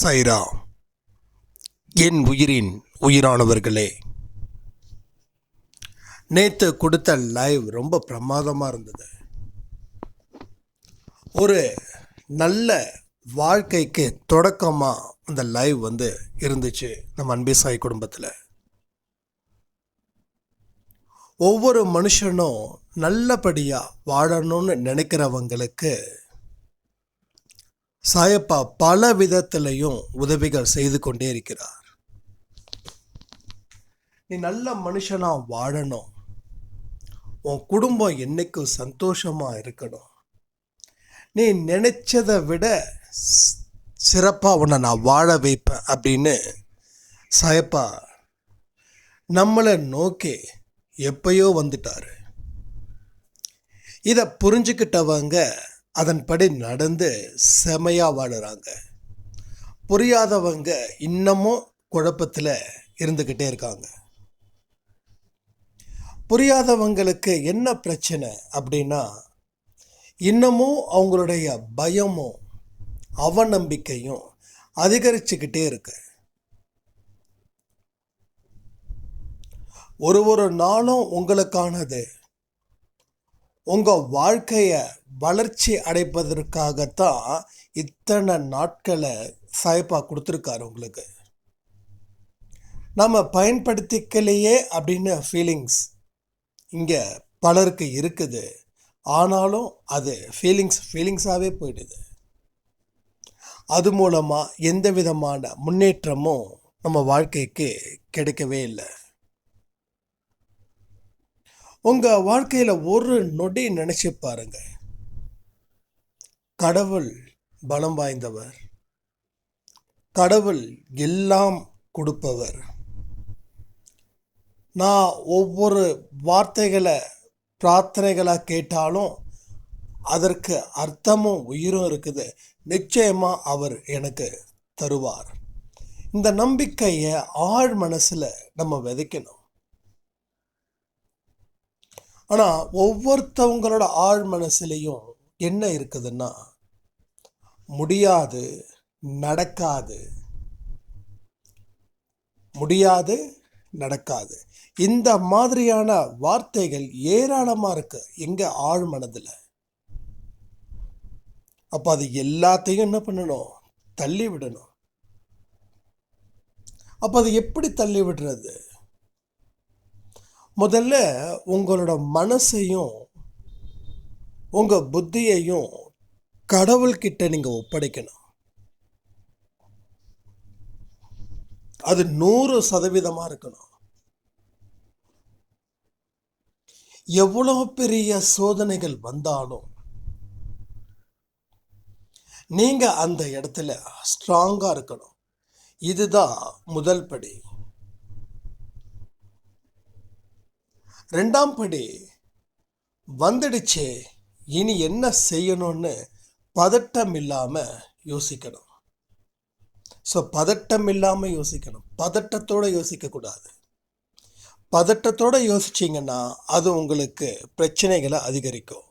சைரா என் உயிரின் உயிரானவர்களே. நேற்று கொடுத்த லைவ் ரொம்ப பிரமாதமாக இருந்தது. ஒரு நல்ல வாழ்க்கைக்கு தொடக்கமாக அந்த லைவ் வந்து இருந்துச்சு நம்ம அன்பே சாய் குடும்பத்தில். ஒவ்வொரு மனுஷனும் நல்லபடியாக வாழணும்னு நினைக்கிறவங்களுக்கு சாயப்பா பல விதத்திலையும் உதவிகள் செய்து கொண்டே இருக்கிறார். நீ நல்ல மனுஷனா வாழணும். உன் குடும்பம் என்னைக்கும் சந்தோஷமா இருக்கணும். நீ நினைச்சதை விட சிறப்பாக உன்னை நான் வாழ வைப்பேன் அப்படின்னு சாயப்பா நம்மளை நோக்கி எப்பயோ வந்துட்டார். இதை புரிஞ்சுக்கிட்டவங்க அதன்படி நடந்து செமையாக வாழுறாங்க. புரியாதவங்க இன்னமும் குழப்பத்தில் இருந்துக்கிட்டே இருக்காங்க. புரியாதவங்களுக்கு என்ன பிரச்சனை அப்படின்னா இன்னமும் அவங்களுடைய பயமும் அவநம்பிக்கையும் அதிகரிச்சுக்கிட்டே இருக்கு. ஒரு ஒரு நாளும் உங்களுக்கானது உங்கள் வாழ்க்கையை வளர்ச்சி அடைப்பதற்காகத்தான் இத்தனை நாட்களை சாய்ப்பா கொடுத்துருக்காரு உங்களுக்கு. நம்ம பயன்படுத்திக்கலையே அப்படின்னு ஃபீலிங்ஸ் இங்கே பலருக்கு இருக்குது. ஆனாலும் அது ஃபீலிங்ஸ் ஃபீலிங்ஸாகவே போயிடுது. அது மூலமாக எந்த விதமான முன்னேற்றமும் நம்ம வாழ்க்கைக்கு கிடைக்கவே இல்லை. உங்கள் வாழ்க்கையில் ஒரு நொடி நினச்சி பாருங்க. கடவுள் பலம் வாய்ந்தவர். கடவுள் எல்லாம் கொடுப்பவர். நான் ஒவ்வொரு வார்த்தைகளை பிரார்த்தனைகளாக கேட்டாலும் அதற்கு அர்த்தமும் உயிரும் இருக்குது. நிச்சயமாக அவர் எனக்கு தருவார். இந்த நம்பிக்கையை ஆழ் மனசில் நம்ம விதைக்கணும். ஆனால் ஒவ்வொருத்தவங்களோட ஆழ் மனசுலேயும் என்ன இருக்குதுன்னா முடியாது நடக்காது. முடியாது நடக்காது. இந்த மாதிரியான வார்த்தைகள் ஏராளமாக இருக்கு எங்கள் ஆழ் மனதில். அப்போ அது எல்லாத்தையும் என்ன பண்ணணும்? தள்ளி விடணும். அப்போ அது எப்படி தள்ளி விடுறது? முதல்ல உங்களோட மனசையும் உங்கள் புத்தியையும் கடவுள்கிட்ட நீங்கள் ஒப்படைக்கணும். அது நூறு சதவீதமாக இருக்கணும். எவ்வளோ பெரிய சோதனைகள் வந்தாலும் நீங்கள் அந்த இடத்துல ஸ்ட்ராங்காக இருக்கணும். இதுதான் முதல் படி. ரெண்டாம் படி வந்துடுச்சே இனி என்ன செய்யணும்னு பதட்டம் இல்லாமல் யோசிக்கணும். ஸோ பதட்டம் இல்லாமல் யோசிக்கணும். பதட்டத்தோட யோசிக்கக்கூடாது. பதட்டத்தோடு பதட்டத்தோட யோசிச்சீங்கன்னா அது உங்களுக்கு பிரச்சனைகளை அதிகரிக்கும்.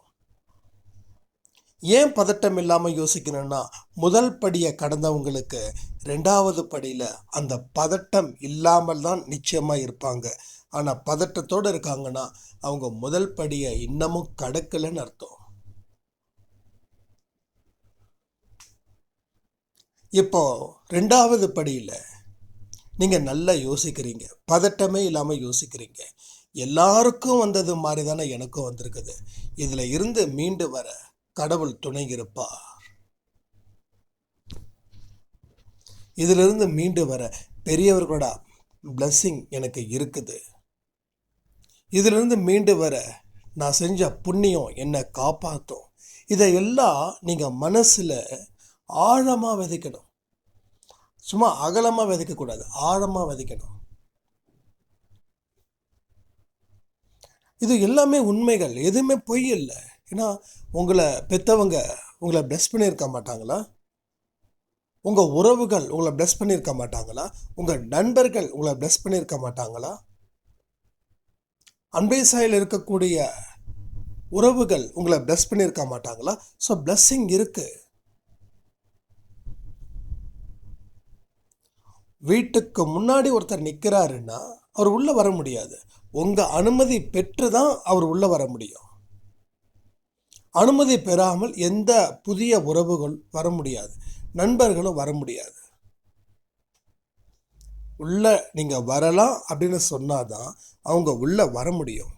ஏன் பதட்டம் இல்லாமல் யோசிக்கணும்னா முதல் படியை கடந்தவங்களுக்கு ரெண்டாவது படியில் அந்த பதட்டம் இல்லாமல் தான் நிச்சயமாக இருப்பாங்க. ஆனால் பதட்டத்தோடு இருக்காங்கன்னா அவங்க முதல் படியை இன்னமும் கடக்கலைன்னு அர்த்தம். இப்போ ரெண்டாவது படியில் நீங்கள் நல்லா யோசிக்கிறீங்க. பதட்டமே இல்லாமல் யோசிக்கிறீங்க. எல்லாருக்கும் வந்தது மாதிரி தானே எனக்கும் வந்திருக்குது. இதில் இருந்து மீண்டு வர கடவுள் துணை இருப்பார் இதிலிருந்து மீண்டு வர பெரியவர்களோட பிளஸ்ஸிங் எனக்கு இருக்குது. இதிலிருந்து மீண்டு வர நான் செஞ்ச புண்ணியம் என்னை காப்பாற்றும் இதையெல்லாம் நீங்கள் மனசில் ஆழமாக விதைக்கணும். சும்மா அகலமாக விதைக்கக்கூடாது ஆழமாக விதைக்கணும். இது எல்லாமே உண்மைகள் எதுவுமே பொய் இல்லை. ஏன்னா உங்களை பெற்றவங்க உங்களை ப்ளஸ் பண்ணியிருக்க மாட்டாங்களா? உங்கள் உறவுகள் உங்களை ப்ளஸ் பண்ணியிருக்க மாட்டாங்களா? உங்கள் நண்பர்கள் உங்களை ப்ளஸ் பண்ணியிருக்க மாட்டாங்களா? அன்பேசாயில் இருக்கக்கூடிய உறவுகள் உங்களை பிளஸ் பண்ணியிருக்க மாட்டாங்களா? ஸோ பிளஸ்ஸிங் இருக்கு. வீட்டுக்கு முன்னாடி ஒருத்தர் நிற்கிறாருன்னா அவர் உள்ளே வர முடியாது. உங்கள் அனுமதி பெற்று தான் அவர் உள்ளே வர முடியும். அனுமதி பெறாமல் எந்த புதிய உறவுகள் வர முடியாது. நண்பர்களும் வர முடியாது. உள்ளே நீங்கள் வரலாம் அப்படின்னு சொன்னால் தான் அவங்க உள்ளே வர முடியும்.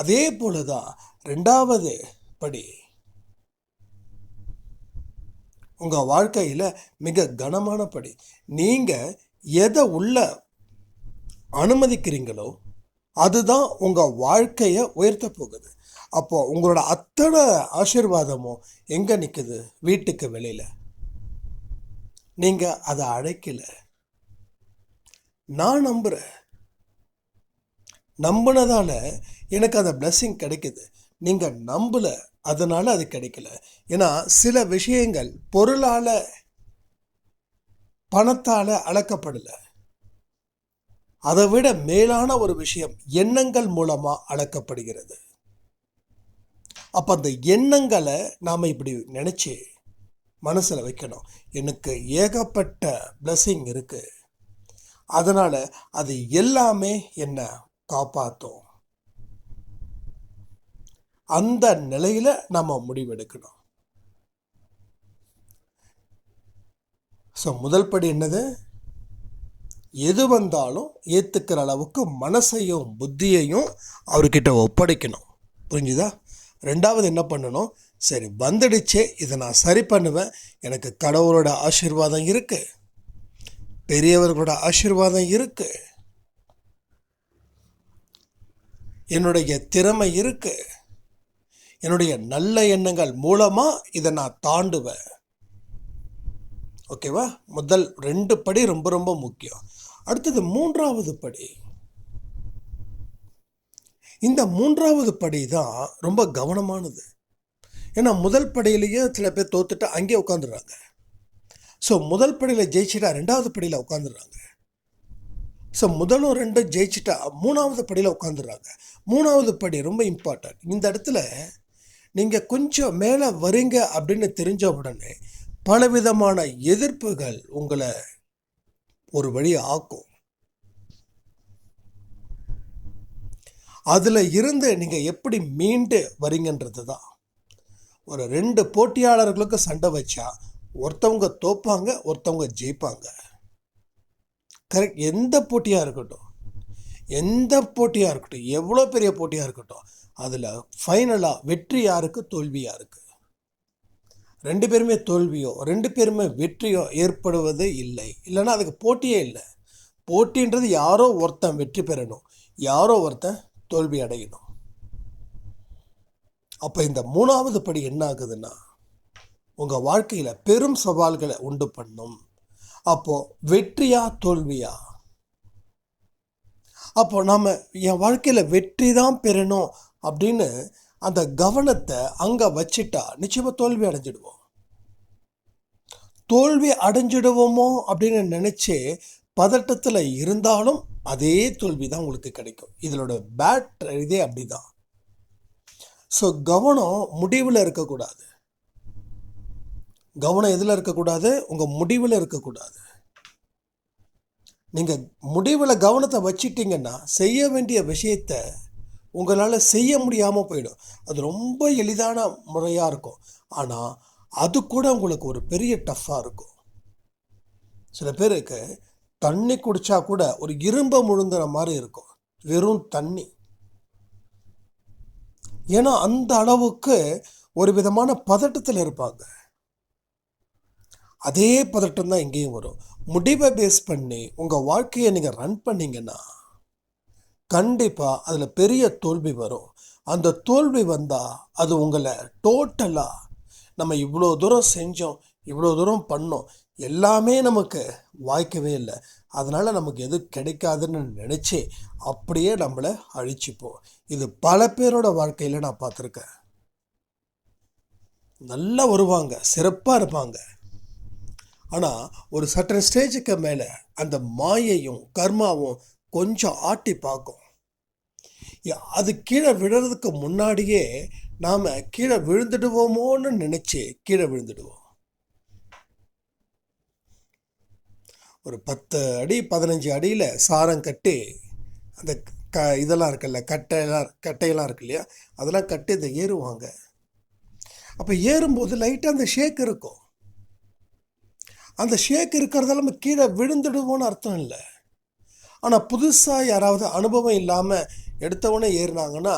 அதே போல தான் ரெண்டாவது படி உங்கள் வாழ்க்கையில் மிக கனமான படி. நீங்கள் எதை உள்ள அனுமதிக்கிறீங்களோ அதுதான் உங்கள் வாழ்க்கையை உயர்த்த போகுது. அப்போ உங்களோட அத்தனை ஆசீர்வாதமும் எங்கே நிற்குது வீட்டுக்கு வெளியில். நீங்கள் அதை அழைக்கல நான் நம்புகிறேன் நம்பினதால எனக்கு அந்த blessing கிடைக்குது. நீங்கள் நம்பலை அதனால் அது கிடைக்கல. ஏன்னா சில விஷயங்கள் பொருளால் பணத்தால் அளக்கப்படலை. அதை விட மேலான ஒரு விஷயம் எண்ணங்கள் மூலமாக அளக்கப்படுகிறது. அப்போ அந்த எண்ணங்களை நாம் இப்படி நினச்சி மனசில் வைக்கணும். எனக்கு ஏகப்பட்ட பிளஸ்ஸிங் இருக்குது அதனால் அது எல்லாமே என்னை காப்பாற்றும் அந்த நிலையில் நம்ம முடிவெடுக்கணும். ஸோ முதல் படி என்னது? எது வந்தாலும் ஏற்றுக்கிற அளவுக்கு மனசையும் புத்தியையும் அவர்கிட்ட ஒப்படைக்கணும். புரிஞ்சுதா? ரெண்டாவது என்ன பண்ணணும்? சரி வந்துடுச்சே இதை நான் சரி பண்ணுவேன். எனக்கு கடவுளோட ஆசீர்வாதம் இருக்குது பெரியவர்களோட ஆசீர்வாதம் இருக்கு. என்னுடைய திறமை இருக்கு. என்னுடைய நல்ல எண்ணங்கள் மூலமா இதை நான் தாண்டுவேன். ஓகேவா? முதல் ரெண்டு படி ரொம்ப ரொம்ப முக்கியம். அடுத்தது மூன்றாவது படி. இந்த மூன்றாவது படி தான் ரொம்ப கவனமானது. ஏன்னா முதல் படையிலேயே சில பேர் தோத்துட்டு அங்கேயே உட்காந்துடுறாங்க. ஸோ முதல் படியில் ஜெயிச்சிட்டா ரெண்டாவது படியில் உட்காந்துடுறாங்க ஸோ முதலும் ரெண்டும் ஜெயிச்சிட்டா மூணாவது படியில் உட்காந்துடுறாங்க மூணாவது படி ரொம்ப இம்பார்ட்டன்ட் இந்த இடத்துல நீங்கள் கொஞ்சம் மேலே வரீங்க அப்படின்னு தெரிஞ்ச உடனே பலவிதமான எதிர்ப்புகள் உங்களை ஒரு வழி ஆக்கும். அதில் இருந்து நீங்கள் எப்படி மீண்டு வரீங்கன்றது தான் ஒரு ரெண்டு போட்டியாளர்களுக்கு சண்டை வச்சா ஒருத்தவங்க தோப்பாங்க ஒருத்தவங்க ஜெயிப்பாங்க. கரெக்ட் எந்த போட்டியாக இருக்கட்டும் எந்த போட்டியாக இருக்கட்டும் எவ்வளோ பெரிய போட்டியாக இருக்கட்டும் அதில் ஃபைனலாக வெற்றி யாருக்கு? தோல்வி யாருக்கு? ரெண்டு பேருமே தோல்வியோ ரெண்டு பேருமே வெற்றியோ ஏற்படுவது இல்லை. இல்லைன்னா அதுக்கு போட்டியே இல்லை. போட்டின்றது யாரோ ஒருத்தன் வெற்றி பெறணும் யாரோ ஒருத்தன் தோல்வி அடையணும். அப்போ இந்த மூணாவது படி என்ன ஆகுதுன்னா உங்கள் வாழ்க்கையில் பெரும் சவால்களை உண்டு பண்ணும். அப்போ வெற்றியா தோல்வியா? அப்போ நாம் என் வாழ்க்கையில் வெற்றி தான் பெறணும் அப்படின்னு அந்த கவனத்தை அங்கே வச்சிட்டா நிச்சயமாக தோல்வி அடைஞ்சிடுவோம். தோல்வி அடைஞ்சிடுவோமோ அப்படின்னு நினச்சி பதட்டத்தில் இருந்தாலும் அதே தோல்வி தான் உங்களுக்கு கிடைக்கும். இதனோட பேட் இதே அப்படிதான். ஸோ கவனம் முடிவில் இருக்கக்கூடாது. கவனம் எதில் இருக்கக்கூடாது? உங்கள் முடிவில் இருக்கக்கூடாது. நீங்கள் முடிவில் கவனத்தை வச்சிட்டிங்கன்னா செய்ய வேண்டிய விஷயத்த உங்களால் செய்ய முடியாமல் போயிடும். அது ரொம்ப எளிதான முறையாக இருக்கும். ஆனால் அது கூட உங்களுக்கு ஒரு பெரிய டஃப்பாக இருக்கும். சில பேருக்கு தண்ணி குடித்தா கூட ஒரு இரும்பை முழுங்குற மாதிரி இருக்கும். வெறும் தண்ணி. ஏன்னா அந்த அளவுக்கு ஒரு விதமான பதட்டத்தில் இருப்பாங்க. அதே பதட்டம் தான் இங்கேயும் வரும். முடிவை பேஸ் பண்ணி உங்கள் வாழ்க்கையை நீங்கள் ரன் பண்ணிங்கன்னா கண்டிப்பாக அதில் பெரிய தோல்வி வரும். அந்த தோல்வி வந்தால் அது உங்களை டோட்டலாக நம்ம இவ்வளோ தூரம் செஞ்சோம் இவ்வளோ தூரம் பண்ணோம் எல்லாமே நமக்கு வாய்க்கவே இல்லை. அதனால் நமக்கு எது கிடைக்காதுன்னு நினச்சி அப்படியே நம்மளை அழிச்சுப்போம். இது பல பேரோட வாழ்க்கையில் நான் பார்த்துருக்கேன். நல்லா வருவாங்க சிறப்பாக இருப்பாங்க. ஆனால் ஒரு சற்ற ஸ்டேஜுக்கு மேலே அந்த மாயையும் கர்மாவும் கொஞ்சம் ஆட்டி பார்க்கும். அது கீழே விழுறதுக்கு முன்னாடியே நாம் கீழே விழுந்துடுவோமோன்னு நினச்சி கீழே விழுந்துடுவோம். ஒரு பத்து அடி பதினஞ்சு அடியில் சாரம் கட்டி அந்த க இதெல்லாம் இருக்குல்ல கட்டையெல்லாம் கட்டையெல்லாம் இருக்கு இல்லையா? அதெல்லாம் கட்டி இதை ஏறுவாங்க. அப்போ ஏறும்போது லைட்டாக அந்த ஷேக் இருக்கும். அந்த ஷேக் இருக்கிறதால நம்ம கீழே விழுந்துடுவோன்னு அர்த்தம் இல்லை. ஆனால் புதுசாக யாராவது அனுபவம் இல்லாமல் எடுத்தவொடனே ஏறினாங்கன்னா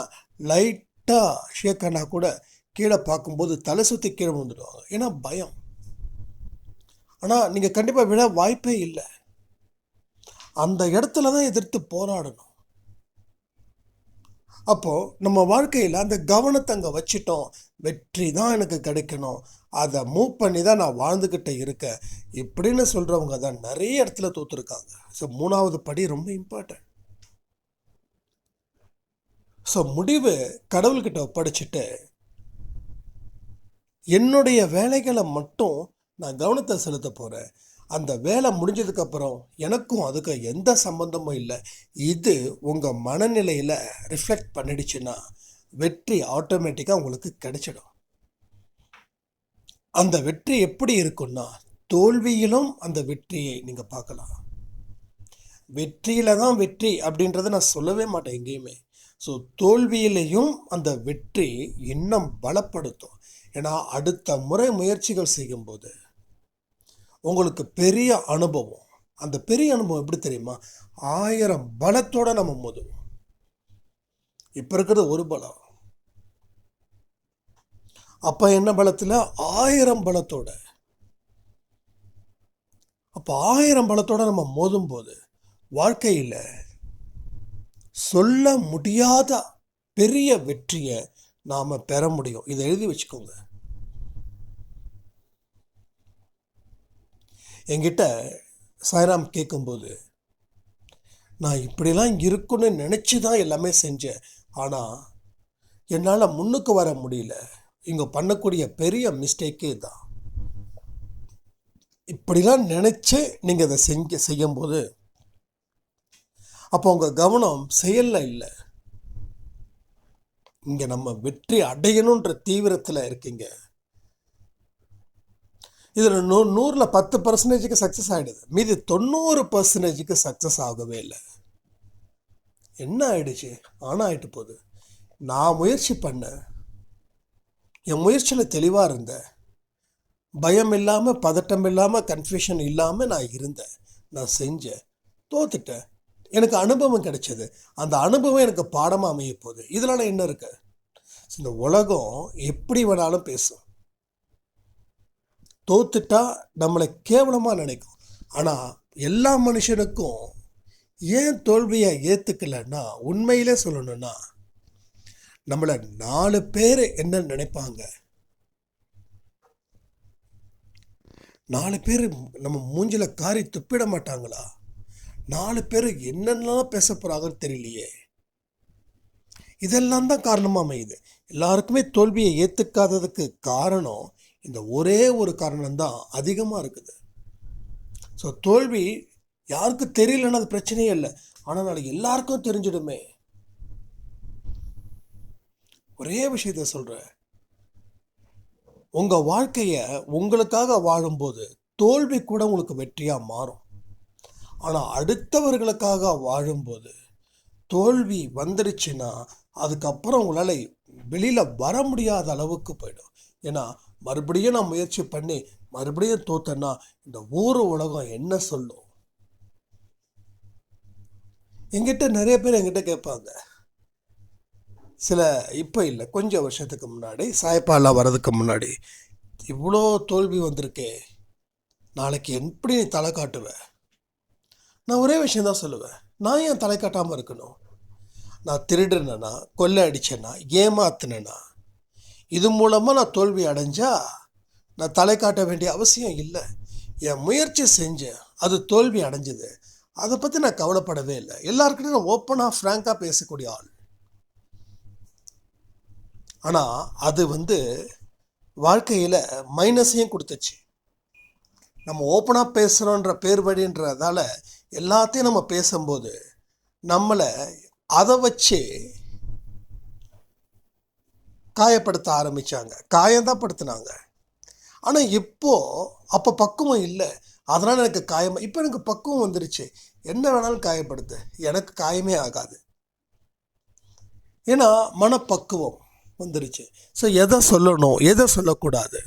லைட்டாக ஷேக் ஆனா கூட கீழே பார்க்கும்போது தலை சுற்றி கீழே விழுந்துடுவாங்க. ஏன்னா பயம். ஆனால் நீங்கள் கண்டிப்பாக விழ வாய்ப்பே இல்லை. அந்த இடத்துல தான் எதிர்த்து போராடணும். அப்போது நம்ம வாழ்க்கையில் அந்த கவனத்தை அங்கே வச்சிட்டோம். வெற்றி தான் எனக்கு கிடைக்கணும். அதை மூவ் பண்ணி தான் நான் வாழ்ந்துக்கிட்டே இருக்கேன். இப்படின்னு சொல்கிறவங்க தான் நிறைய இடத்துல தோற்றுருக்காங்க ஸோ மூணாவது படி ரொம்ப இம்பார்ட்டன்ட் ஸோ முடிவு கடவுள்கிட்ட ஒப்படைச்சிட்டு என்னுடைய வேலைகளை மட்டும் நான் கவனத்தை செலுத்த போகிறேன் அந்த வேலை முடிஞ்சதுக்கப்புறம் எனக்கும் அதுக்கும் எந்த சம்மந்தமும் இல்லை. இது உங்கள் மனநிலையில் ரிஃப்ளெக்ட் பண்ணிடுச்சுன்னா வெற்றி ஆட்டோமேட்டிக்காக உங்களுக்கு கிடைச்சிடும். அந்த வெற்றி எப்படி இருக்குன்னா தோல்வியிலும் அந்த வெற்றியை நீங்கள் பார்க்கலாம். வெற்றியில தான் வெற்றி அப்படின்றத நான் சொல்லவே மாட்டேன் எங்கேயுமே. ஸோ தோல்வியிலையும் அந்த வெற்றி இன்னும் பலப்படுத்தும். ஏன்னா அடுத்த முறை முயற்சிகள் செய்யும்போது உங்களுக்கு பெரிய அனுபவம். அந்த பெரிய அனுபவம் எப்படி தெரியுமா? ஆயிரம் பலத்தோடு நம்ம மோதுவோம். இப்போ இருக்கிறது ஒரு பலம். அப்போ என்ன பலத்தில்? ஆயிரம் பலத்தோட. அப்போ ஆயிரம் பலத்தோட நம்ம மோதும்போது வாழ்க்கையில் சொல்ல முடியாத பெரிய வெற்றியை நாம் பெற முடியும். இதை எழுதி வச்சுக்கோங்க. என்கிட்ட சாய்ராம் கேட்கும்போது நான் இப்படிலாம் இருக்குன்னு நினச்சி தான் எல்லாமே செஞ்சேன். ஆனால் என்னால் முன்னுக்கு வர முடியல. இங்கே பண்ணக்கூடிய பெரிய மிஸ்டேக்கே தான் இப்படிலாம் நினச்சி நீங்கள் அதை செஞ்ச செய்யும்போது அப்போ உங்கள் கவனம் செயலில் இல்லை. இங்கே நம்ம வெற்றி அடையணுன்ற தீவிரத்தில் இருக்கீங்க. இதில் நூ நூறில் பத்து பர்சன்டேஜுக்கு சக்ஸஸ் ஆகிடுது மீதி தொண்ணூறு பர்சன்டேஜுக்கு சக்ஸஸ் ஆகவே இல்லை. என்ன ஆயிடுச்சு? ஆனால் ஆகிட்டு போகுது. நான் முயற்சி பண்ணேன். என் முயற்சியில் தெளிவாக இருந்தேன். பயம் இல்லாமல் பதட்டம் இல்லாமல் கன்ஃபியூஷன் இல்லாமல் நான் இருந்தேன். நான் செஞ்சேன். தோத்துட்டேன். எனக்கு அனுபவம் கிடைச்சது. அந்த அனுபவம் எனக்கு பாடமாக அமைய போகுது. இதனால் என்ன இருக்கு? இந்த உலகம் எப்படி வேணாலும் பேசும். தோத்துட்டா நம்மளை கேவலமாக நினைக்கும். ஆனால் எல்லா மனுஷனுக்கும் ஏன் தோல்வியை ஏற்றுக்கலைன்னா உண்மையிலே சொல்லணும்னா நம்மளை நாலு பேர் என்ன நினைப்பாங்க? நாலு பேர் நம்ம மூஞ்சில் காரி துப்பிட மாட்டாங்களா? நாலு பேர் என்னென்னலாம் பேச போகிறாங்கன்னு தெரியலையே. இதெல்லாம் தான் காரணமாக அமையுது. எல்லாருக்குமே தோல்வியை ஏற்றுக்காததுக்கு காரணம் இந்த ஒரே ஒரு காரணம்தான் அதிகமாக இருக்குது. ஸோ தோல்வி யாருக்கு தெரியலன்னா அது பிரச்சனையே இல்லை. ஆனால் நாளைக்கு எல்லாருக்கும் தெரிஞ்சிடுமே. ஒரே விஷயத்த சொல்கிறேன் உங்கள் வாழ்க்கையை உங்களுக்காக வாழும்போது தோல்வி கூட உங்களுக்கு வெற்றியாக மாறும். ஆனால் அடுத்தவர்களுக்காக வாழும்போது தோல்வி வந்துடுச்சுன்னா அதுக்கப்புறம் உங்களால் வெளியில் வர முடியாத அளவுக்கு போயிடும். ஏன்னா மறுபடியும் நான் முயற்சி பண்ணி மறுபடியும் தோத்தேன்னா இந்த ஊர் உலகம் என்ன சொல்லும்? எங்கிட்ட நிறைய பேர் எங்கிட்ட கேட்பாங்க. சில இப்போ இல்லை கொஞ்சம் வருஷத்துக்கு முன்னாடி சாய்ப்பாலா வர்றதுக்கு முன்னாடி இவ்வளோ தோல்வி வந்திருக்கே நாளைக்கு எப்படி நீ தலை காட்டுவேன் நான் ஒரே விஷயம் தான் சொல்லுவேன். நான் ஏன் தலை காட்டாமல் இருக்கணும்? நான் திருடுனேன்னா கொள்ளை அடித்தேன்னா ஏமாத்தினேன்னா இது மூலமாக நான் தோல்வி அடைஞ்சா நான் தலை காட்ட வேண்டிய அவசியம் இல்லை. என் முயற்சி செஞ்சேன். அது தோல்வி அடைஞ்சது. அதை பற்றி நான் கவலைப்படவே இல்லை. எல்லாருக்கிட்டையும் நான் ஓப்பனாக ஃப்ராங்காக பேசக்கூடிய ஆள். ஆனால் அது வந்து வாழ்க்கையில் மைனஸையும் கொடுத்துச்சு. நம்ம ஓப்பனாக பேசுகிறோன்ற பேர் வழின்றதால எல்லாத்தையும் நம்ம பேசும்போது நம்மளை அதை வச்சு காயப்படுத்த ஆரம்பித்தாங்க காயம்தான் படுத்தினாங்க. ஆனால் இப்போது அப்போ பக்குவம் இல்லை. அதனால் எனக்கு காயம் இப்போ எனக்கு பக்குவம் வந்துருச்சு. என்ன வேணாலும் காயப்படுத்து. எனக்கு காயமே ஆகாது. ஏன்னா மனப்பக்குவம் வந்துருச்சு. ஸோ எதை சொல்லணும்? எதை சொல்லக்கூடாது?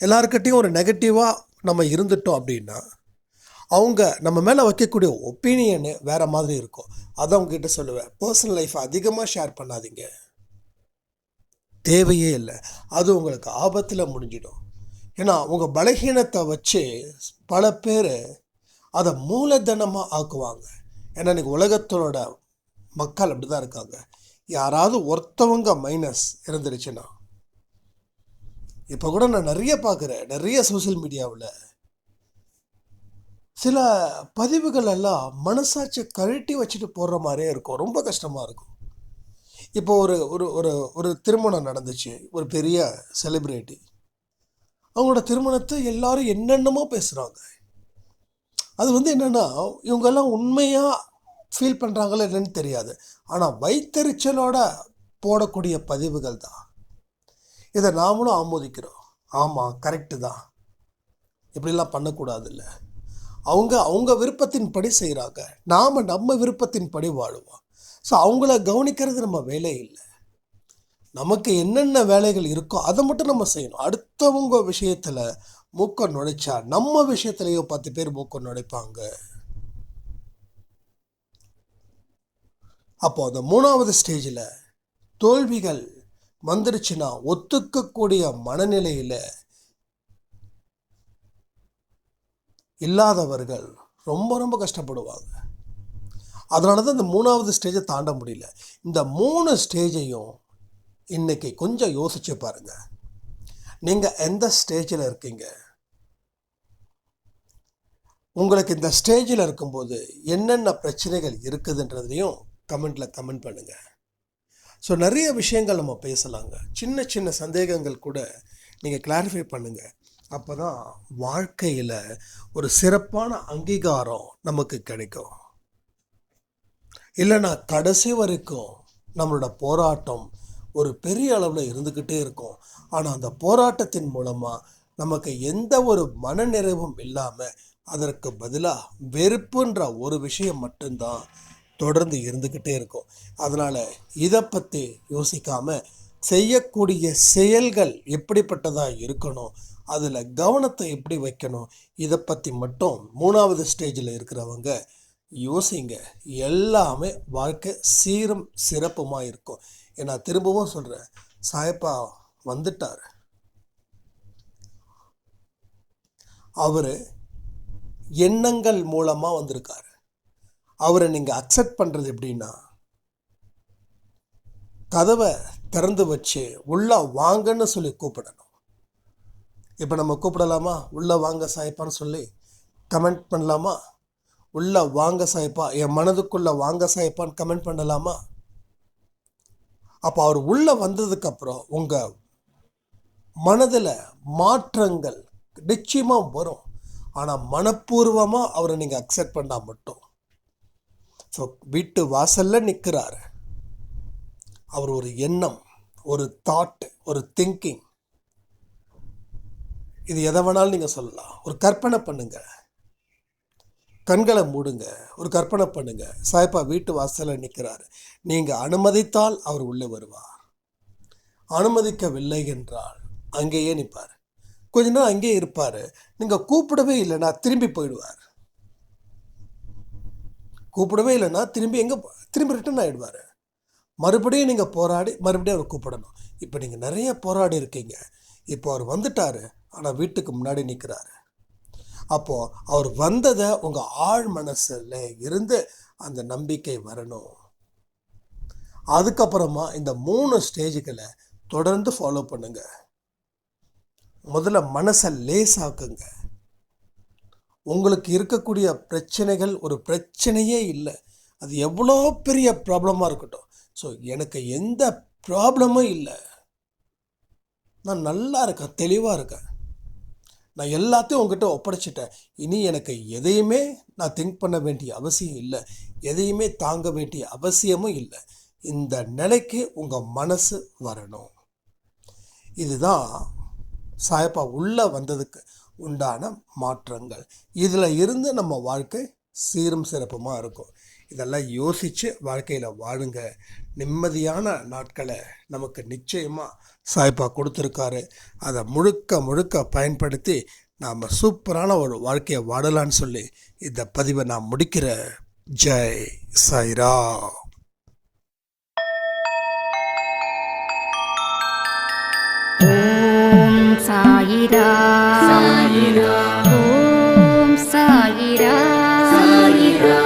எல்லாருக்கிட்டையும் ஒரு நெகட்டிவாக நம்ம இருந்துட்டோம் அப்படின்னா அவங்க நம்ம மேலே வைக்கக்கூடிய ஒப்பீனியனு வேறு மாதிரி இருக்கும். அதை அவங்ககிட்ட சொல்லுவேன். பர்சனல் லைஃப்பை அதிகமாக ஷேர் பண்ணாதீங்க. தேவையே இல்லை. அது உங்களுக்கு ஆபத்தில் முடிஞ்சிடும். ஏன்னா உங்கள் பலகீனத்தை வச்சு பல பேர் அதை மூலதனமாக ஆக்குவாங்க. ஏன்னா இன்னைக்கு உலகத்தோட மக்கள் அப்படி தான் இருக்காங்க. யாராவது ஒருத்தவங்க மைனஸ் இருந்துருச்சுன்னா இப்போ கூட நான் நிறைய பார்க்குறேன். நிறைய சோஷியல் மீடியாவில் சில பதிவுகள் எல்லாம் மனசாட்சி கழட்டி வச்சுட்டு போடுற மாதிரியே இருக்கும். ரொம்ப கஷ்டமாக இருக்கும். இப்போ ஒரு ஒரு ஒரு ஒரு திருமணம் நடந்துச்சு ஒரு பெரிய செலிப்ரிட்டி அவங்களோட திருமணத்தை எல்லாரும் என்னென்னமோ பேசுகிறாங்க அது வந்து என்னென்னா இவங்கெல்லாம் உண்மையாக ஃபீல் பண்ணுறாங்களா என்னன்னு தெரியாது. ஆனால் வைத்தறிச்சலோட போடக்கூடிய பதிவுகள் தான். இதை நாமளும் ஆமோதிக்கிறோம். ஆமாம் கரெக்டு தான். இப்படிலாம் பண்ணக்கூடாதுல்ல. அவங்க அவங்க விருப்பத்தின்படி செய்கிறாங்க நாம் நம்ம விருப்பத்தின்படி வாழுவோம். ஸோ அவங்கள கவனிக்கிறது நம்ம வேலை இல்லை. நமக்கு என்னென்ன வேலைகள் இருக்கோ அதை மட்டும் நம்ம செய்யணும். அடுத்தவங்க விஷயத்தில் மூக்க நுழைச்சா நம்ம விஷயத்துலேயோ பத்து பேர் மூக்க நுழைப்பாங்க. அப்போ அந்த மூணாவது ஸ்டேஜில் தோல்விகள் வந்துருச்சுன்னா ஒத்துக்கக்கூடிய மனநிலையில் இல்லாதவர்கள் ரொம்ப ரொம்ப கஷ்டப்படுவாங்க. அதனால தான் இந்த மூணாவது ஸ்டேஜை தாண்ட முடியல. இந்த மூணு ஸ்டேஜையும் இன்னைக்கு கொஞ்சம் யோசிச்சு பாருங்க. நீங்கள் எந்த ஸ்டேஜில் இருக்கீங்க? உங்களுக்கு இந்த ஸ்டேஜில் இருக்கும்போது என்னென்ன பிரச்சனைகள் இருக்குதுன்றதையும் கமெண்ட்டில் கமெண்ட் பண்ணுங்கள் ஸோ நிறைய விஷயங்கள் நம்ம பேசலாங்க. சின்ன சின்ன சந்தேகங்கள் கூட நீங்கள் கிளாரிஃபை பண்ணுங்கள் அப்போ தான் வாழ்க்கையில் ஒரு சிறப்பான அங்கீகாரம் நமக்கு கிடைக்கும். இல்லைன்னா கடைசி வரைக்கும் நம்மளோட போராட்டம் ஒரு பெரிய அளவில் இருந்துக்கிட்டே இருக்கும். ஆனால் அந்த போராட்டத்தின் மூலமாக நமக்கு எந்த ஒரு மனநிறைவும் இல்லாமல் அதற்கு பதிலாக வெறுப்புன்ற ஒரு விஷயம் மட்டும்தான் தொடர்ந்து இருந்துக்கிட்டே இருக்கும். அதனால் இதை பற்றி யோசிக்காமல் செய்யக்கூடிய செயல்கள் எப்படிப்பட்டதாக இருக்கணும் அதில் கவனத்தை எப்படி வைக்கணும் இதை பற்றி மட்டும் மூணாவது ஸ்டேஜில் இருக்கிறவங்க யோசிங்க. எல்லாமே வாழ்க்கை சீரும் சிறப்புமாக இருக்கும் ஏன்னா திரும்பவும் சொல்கிறேன் சாயப்பா வந்துட்டார். அவர் எண்ணங்கள் மூலமாக வந்திருக்கார். அவரை நீங்கள் அக்செப்ட் பண்ணுறது எப்படின்னா கதவை திறந்து வச்சு உள்ளே வாங்கன்னு சொல்லி கூப்பிடணும். இப்போ நம்ம கூப்பிடலாமா? உள்ளே வாங்க சாயப்பான்னு சொல்லி கமெண்ட் பண்ணலாமா? உள்ள வாங்க சாய்ப்பா என் மனதுக்குள்ள வாங்க சாய்ப்பான்னு கமெண்ட் பண்ணலாமா? அப்போ அவர் உள்ள வந்ததுக்கப்புறம் உங்கள் மனதில் மாற்றங்கள் நிச்சயமாக வரும். ஆனால் மனப்பூர்வமாக அவரை நீங்கள் அக்செப்ட் பண்ணால் மட்டும். ஸோ வீட்டு வாசலில் நிற்கிறார் அவர் ஒரு எண்ணம் ஒரு தாட் ஒரு திங்கிங் இது எதை வேணாலும் நீங்கள் சொல்லலாம். ஒரு கற்பனை பண்ணுங்கள் கண்களை மூடுங்க ஒரு கற்பனை பண்ணுங்க. சாய்ப்பா வீட்டு வாசலில் நிற்கிறாரு நீங்கள் அனுமதித்தால் அவர் உள்ளே வருவார். அனுமதிக்கவில்லை என்றால் அங்கேயே நிற்பார். கொஞ்ச நேரம் அங்கேயே இருப்பார். நீங்கள் கூப்பிடவே இல்லைன்னா திரும்பி போயிடுவார். கூப்பிடவே இல்லைன்னா திரும்பி எங்கே திரும்பி ரிட்டர்ன் ஆகிடுவார் மறுபடியும் நீங்கள் போராடி மறுபடியும் அவர் கூப்பிடணும். இப்போ நீங்கள் நிறைய போராடி இருக்கீங்க. இப்போ அவர் வந்துட்டார். ஆனால் வீட்டுக்கு முன்னாடி நிற்கிறாரு அப்போது அவர் வந்ததை உங்கள் ஆழ் மனசில் இருந்து அந்த நம்பிக்கை வரணும். அதுக்கப்புறமா இந்த மூணு ஸ்டேஜுகளை தொடர்ந்து ஃபாலோ பண்ணுங்க. முதல்ல மனசை லேசாக்குங்க. உங்களுக்கு இருக்கக்கூடிய பிரச்சனைகள் ஒரு பிரச்சனையே இல்லை. அது எவ்வளோ பெரிய ப்ராப்ளமாக இருக்கட்டும். ஸோ எனக்கு எந்த ப்ராப்ளமும் இல்லை. நான் நல்லா இருக்கேன் தெளிவாக இருக்கேன். நான் எல்லாத்தையும் உங்ககிட்ட ஒப்படைச்சிட்டேன். இனி எனக்கு எதையுமே நான் திங்க் பண்ண வேண்டிய அவசியம் இல்லை. எதையுமே தாங்க வேண்டிய அவசியமும் இல்லை. இந்த நிலைக்கு உங்கள் மனசு வரணும். இதுதான் சாயப்பா உள்ளே வந்ததுக்கு உண்டான மாற்றங்கள். இதில் இருந்து நம்ம வாழ்க்கை சீரும் சிறப்புமாக இருக்கும். இதெல்லாம் யோசித்து வாழ்க்கையில் வாழுங்க. நிம்மதியான நாட்களை நமக்கு நிச்சயமாக சாய்ப்பா கொடுத்துருக்காரு. அதை முழுக்க முழுக்க பயன்படுத்தி நாம் சூப்பரான ஒரு வாழ்க்கையை வாழலான்னு சொல்லி இந்த பதிவை நான் முடிக்கிற ஜெய் சாய்ரா ஓம் சாயிரா சாயிரா ஓம் சாயிரா சாயிரா